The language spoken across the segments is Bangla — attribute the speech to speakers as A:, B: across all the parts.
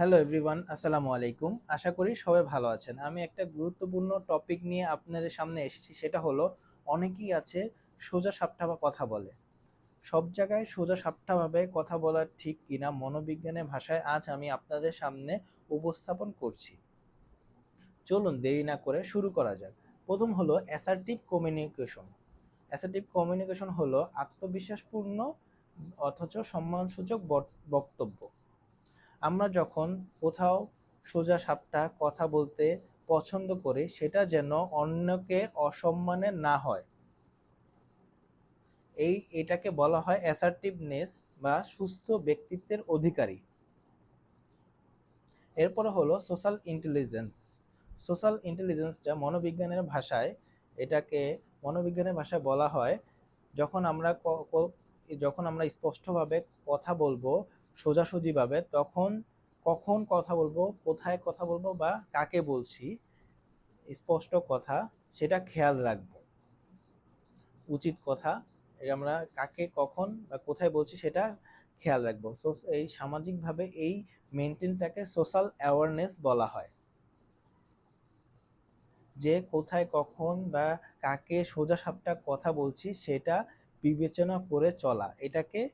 A: হ্যালো এভরিওয়ান আসসালামু আলাইকুম আশা করি সবাই ভালো আছেন। আমি একটা গুরুত্বপূর্ণ টপিক নিয়ে আপনাদের সামনে এসেছি। সেটা হলো, অনেকেই আছে সোজা সাপটাভা কথা বলে। সব জায়গায় সোজা সাপটাভাবে কথা বলার ঠিক কিনা মনোবিজ্ঞানের ভাষায় আজ আমি আপনাদের সামনে উপস্থাপন করছি। চলুন দেরি না করে শুরু করা যাক। প্রথম হলো অ্যাসার্টিভ কমিউনিকেশন অ্যাসার্টিভ কমিউনিকেশন হলো আত্মবিশ্বাসপূর্ণ অথচ সম্মানসূচক বক্তব্য। আমরা যখন কোথাও সোজা সাপটা কথা বলতে পছন্দ করি, সেটা যেন অন্যকে অসম্মানে না হয়। এই এটাকে বলা হয় অ্যাসার্টিভনেস বা সুস্থ ব্যক্তিত্বের অধিকারী। এরপরে হলো সোশ্যাল ইন্টেলিজেন্স সোশ্যাল ইন্টেলিজেন্সটা মনোবিজ্ঞানের ভাষায়, এটাকে মনোবিজ্ঞানের ভাষায় বলা হয়, যখন আমরা যখন আমরা স্পষ্টভাবে কথা বলব সোজাসুজিভাবে তখন কখন কথা বলব, কোথায় কথা বলব বা কাকে বলছি, স্পষ্ট কথা, সেটা খেয়াল রাখব। উচিত কথা এটা আমরা কাকে, কখন বা কোথায় বলছি সেটা খেয়াল রাখব। এই সামাজিকভাবে এই মেনটেনটাকে সোশ্যাল অ্যাওয়ারনেস বলা হয়। যে কোথায়, কখন বা কাকে সোজা সাপটা কথা বলছি, সেটা বিবেচনা করে চলা, এটাকে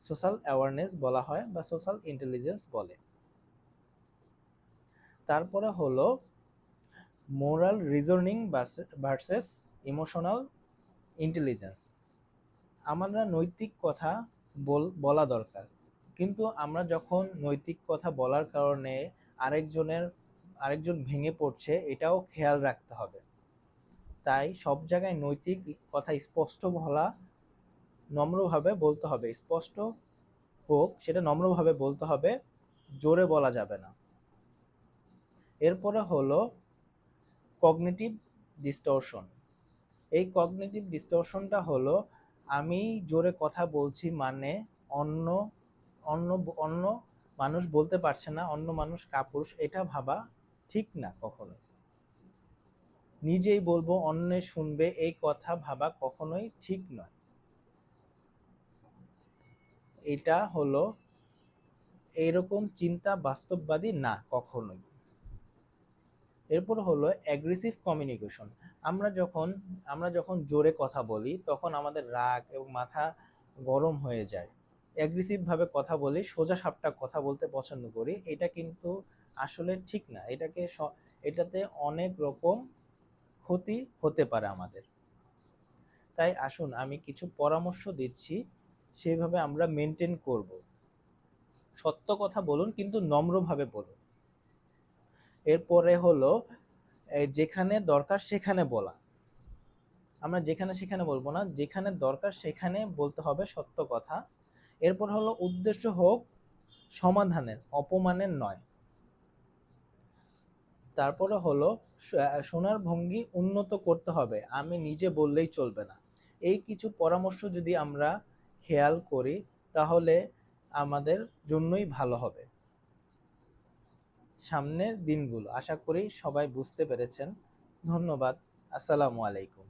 A: সোশ্যাল অ্যাওয়ারনেস বলা হয় বা সোশ্যাল ইন্টেলিজেন্স বলে। তারপরে হলো moral reasoning versus emotional intelligence. আমরা নৈতিক কথা বল- দরকার। কিন্তু আমরা যখন নৈতিক কথা বলার কারণে আরেকজনের, আরেকজন ভেঙে পড়ছে, এটাও খেয়াল রাখতে হবে। তাই সব জায়গায় নৈতিক কথা স্পষ্ট বলা নম্রভাবে বলতে হবে, স্পষ্ট হোক, সেটা নম্রভাবে বলতে হবে, জোরে বলা যাবে না। এরপরে হলো কগনিটিভ ডিস্টরশন এই কগনিটিভ ডিস্টরশনটা হলো, আমি জোরে কথা বলছি মানে অন্য অন্য অন্য মানুষ বলতে পারছে না, অন্য মানুষ কাপুরুষ, এটা ভাবা ঠিক না কখনো নিজেই বলব অন্যে শুনবে, এই কথা ভাবা কখনোই ঠিক নয়। এটা হলো এইরকম চিন্তা বাস্তববাদী না, কখনোই। এরপর হলো অ্যাগ্রেসিভ কমিউনিকেশন আমরা যখন আমরা যখন জোরে কথা বলি, তখন আমাদের রাগ এবং মাথা গরম হয়ে যায়। অ্যাগ্রেসিভভাবে কথা বলি, সোজা সাপটা কথা বলতে পছন্দ করি, এটা কিন্তু আসলে ঠিক না। এটাকে এটাতে অনেক রকম ক্ষতি হতে পারে আমাদের। তাই আসুন, আমি কিছু পরামর্শ দিচ্ছি। সেইভাবে আমরা মেনটেন করব। সত্য কথা বলুন, কিন্তু নম্রভাবে বলুন। এরপরে হলো যেখানে দরকার সেখানে বলা। আমরা যেখানে সেখানে বলব না, যেখানে দরকার সেখানে বলতে হবে সত্য কথা। এরপর হলো, উদ্দেশ্য হোক, সমাধানের, অপমানের নয়। তারপরে হলো সোনার ভঙ্গি উন্নত করতে হবে। আমি নিজে বললেই চলবে না। এই কিছু পরামর্শ যদি আমরা খেয়াল করি, তাহলে আমাদের জন্যই ভালো হবে। সামনের দিনগুলো আশা করি সবাই বুঝতে পেরেছেন। ধন্যবাদ। আসসালামু আলাইকুম।